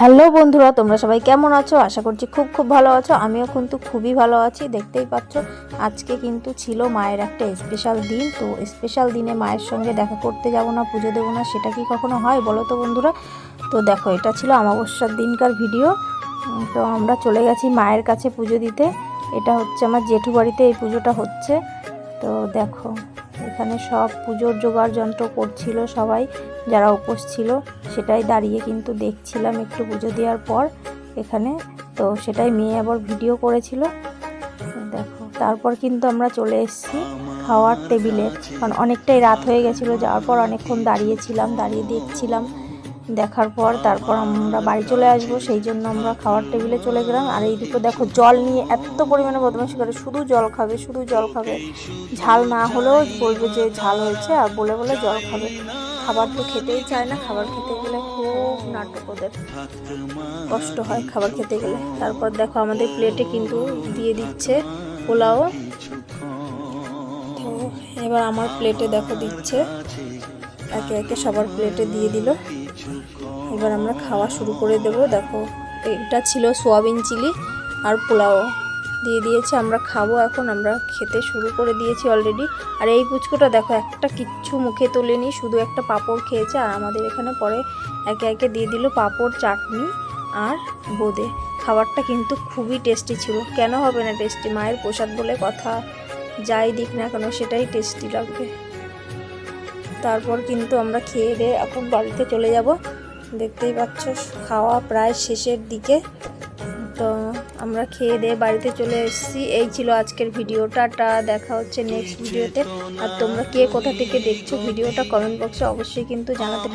Hello বন্ধুরা, তোমরা সবাই কেমন আছো? আশা করছি খুব খুব ভালো আছো। আমিও কিন্তু খুবই ভালো আছি, দেখতেই পাচ্ছ। আজকে কিন্তু ছিল মায়ের একটা স্পেশাল দিন, তো স্পেশাল দিনে মায়ের সঙ্গে দেখা করতে যাব না, পুজো দেবো না, সেটা কি কখনো হয় বলো তো বন্ধুরা? তো দেখো, এটা ছিল অমাবস্যার দিনকার ভিডিও তো আমরা চলে গেছি মায়ের কাছে পুজো দিতে। এটা হচ্ছে আমার জেঠু বাড়িতে এই পুজোটা হচ্ছে। তো দেখো এখানে সব পুজোর জোগাড় যন্ত্র করছিল সবাই, যারা উপোস ছিল, সেটাই দাঁড়িয়ে কিন্তু দেখছিলাম একটু পুজো দেওয়ার পর এখানে। তো সেটাই মেয়ে আবার ভিডিও করেছিল। দেখো, তারপর কিন্তু আমরা চলে এসেছি খাওয়ার টেবিলে। কারণ অনেকটাই রাত হয়ে গেছিল, যাওয়ার পর অনেকক্ষণ দাঁড়িয়েছিলাম, দাঁড়িয়ে দেখছিলাম। দেখার পর তারপর আমরা বাড়ি চলে আসব। সেই জন্য আমরা খাওয়ার টেবিলে চলে গেলাম। আর এই দুটো দেখো, জল নিয়ে এত পরিমাণে বদমাশি করে, শুধু জল খাবে, শুধু জল খাবে। ঝাল না হলেও বলবে যে ঝাল হয়েছে, আর বলে বলে জল খাবে। খাবার তো খেতেই চায় না, খাবার খেতে গেলে খুব নাটক ওদের। কষ্ট হয় খাবার খেতে গেলে। তারপর দেখো আমাদের প্লেটে কিন্তু দিয়ে দিচ্ছে পোলাও। তো এবার আমার প্লেটে দেখো দিচ্ছে। একে একে সবার প্লেটে দিয়ে দিল। এবার আমরা খাওয়া শুরু করে দেব। দেখো, এটা ছিল সোয়াবিন চিলি আর পোলাও। দিয়ে দিয়েছে, আমরা খাব এখন, আমরা খেতে শুরু করে দিয়েছি অলরেডি আর এই পুচকোটা দেখো, একটা কিচ্ছু মুখে তোলেনি, শুধু একটা পাঁপড় খেয়েছে। আর আমাদের এখানে পরে একে একে দিয়ে দিল পাঁপড়, চাটনি আর বোঁদে। খাবারটা কিন্তু খুবই টেস্টি ছিল। কেন হবে না টেস্টি মায়ের প্রসাদ বলে কথা। যাই দিক না কেন, সেটাই টেস্টি লাগবে। তারপর কিন্তু আমরা খেয়ে দিয়ে এখন বাড়িতে চলে যাব। দেখতেই পাচ্ছ, খাওয়া প্রায় শেষের দিকে। তো আমরা খেয়ে দিয়ে বাড়িতে চলে এসেছি। এই ছিল আজকের ভিডিওটা। টা দেখা হচ্ছে নেক্সট ভিডিওতে। আর তোমরা কে কোথা থেকে দেখছ ভিডিওটা কমেন্ট বক্সে অবশ্যই কিন্তু জানাতে